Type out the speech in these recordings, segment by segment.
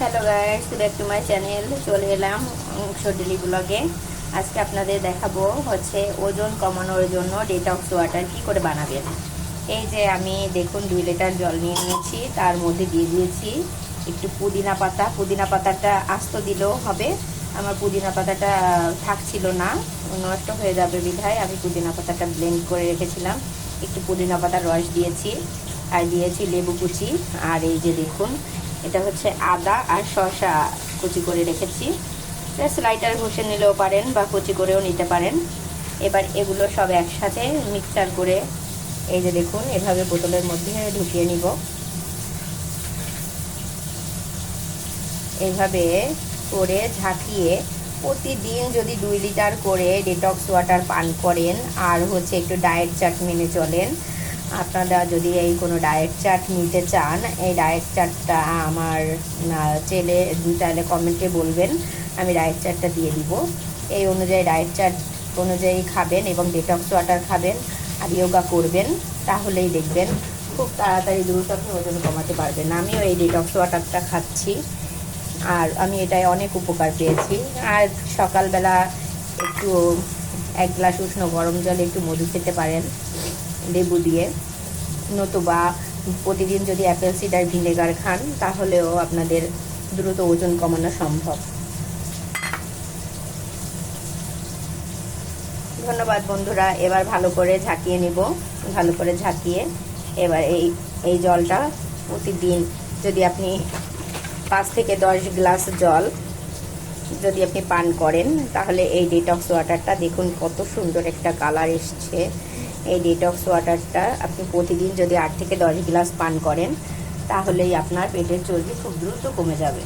Hello guys back to my channel চলে এলাম daily ব্লগে। আজকে আপনাদের দেখাবো হচ্ছে ওজন কমানোর জন্য ডেটক্স ওয়াটার কি করে বানাবেন। এই যে আমি দেখুন দুই লিটার জল নিয়ে নিয়েছি, তার মধ্যে দিয়ে দিয়েছি একটু পুদিনা পাতা। পুদিনা পাতাটা আস্ত দিলেও হবে, আমার পুদিনা পাতাটা থাকছিল না, নষ্ট হয়ে যাবে বিধায় আমি পুদিনা পাতাটা ব্লেন্ড করে রেখেছিলাম। একটু পুদিনা পাতার রস দিয়েছি, আর দিয়েছি লেবু কুচি। আর এই যে দেখুন এটা হচ্ছে আদা আর শসা কুচি করে রেখেছি। স্লাইটার ঘষে নিলেও পারেন বা কুচি করেও নিতে পারেন। এবার এগুলো সব একসাথে মিক্সচার করে এই যে দেখুন, এভাবে বোতলের মধ্যে ঢুকিয়ে নিব। এইভাবে করে ঝাঁকিয়ে প্রতিদিন যদি দুই লিটার করে ডেটক্স ওয়াটার পান করেন, আর হচ্ছে একটু ডায়েট চাট মেনে চলেন আপনারা যদি এই কোনো ডায়েট চার্ট নিতে চান, এই ডায়েট চার্টটা আমার চেলে তাহলে কমেন্টে বলবেন, আমি ডায়েট চার্টটা দিয়ে দিব। এই অনুযায়ী ডায়েট চার্ট অনুযায়ী খাবেন এবং ডেটক্স ওয়াটার খাবেন আর ইয়োগা করবেন, তাহলেই দেখবেন খুব তাড়াতাড়ি দ্রুত আপনি ওজন কমাতে পারবেন। আমিও এই ডেটক্স ওয়াটারটা খাচ্ছি আর আমি এটাই অনেক উপকার পেয়েছি। আর সকালবেলা একটু এক গ্লাস উষ্ণ গরম জলে একটু মধু খেতে পারেন। লেবু দিয়ে। নতুবা প্রতিদিন যদি অ্যাপেল সিডার ভিনেগার খান, তাহলেও আপনাদের দ্রুত ওজন কমানো সম্ভব। ধন্যবাদ বন্ধুরা, এবার ভালো করে ঝাঁকিয়ে নিব। ভালো করে ঝাঁকিয়ে এবার এই এই জলটা প্রতিদিন যদি আপনি পাঁচ থেকে দশ গ্লাস জল যদি আপনি পান করেন, তাহলে এই ডিটক্স ওয়াটারটা দেখুন কত সুন্দর একটা কালার এসছে। এই ডিটক্স ওয়াটারটা আপনি প্রতিদিন যদি আট থেকে দশ গ্লাস পান করেন, তাহলেই আপনার পেটের চর্বি খুব দ্রুত কমে যাবে।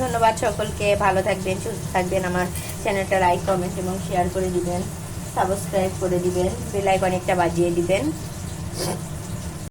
ধন্যবাদ সকলকে, ভালো থাকবেন, সুস্থ থাকবেন, আমার চ্যানেলটা লাইক কমেন্ট এবং শেয়ার করে দিবেন সাবস্ক্রাইব করে দিবেন বেল অনেকটা বাজিয়ে দিবেন।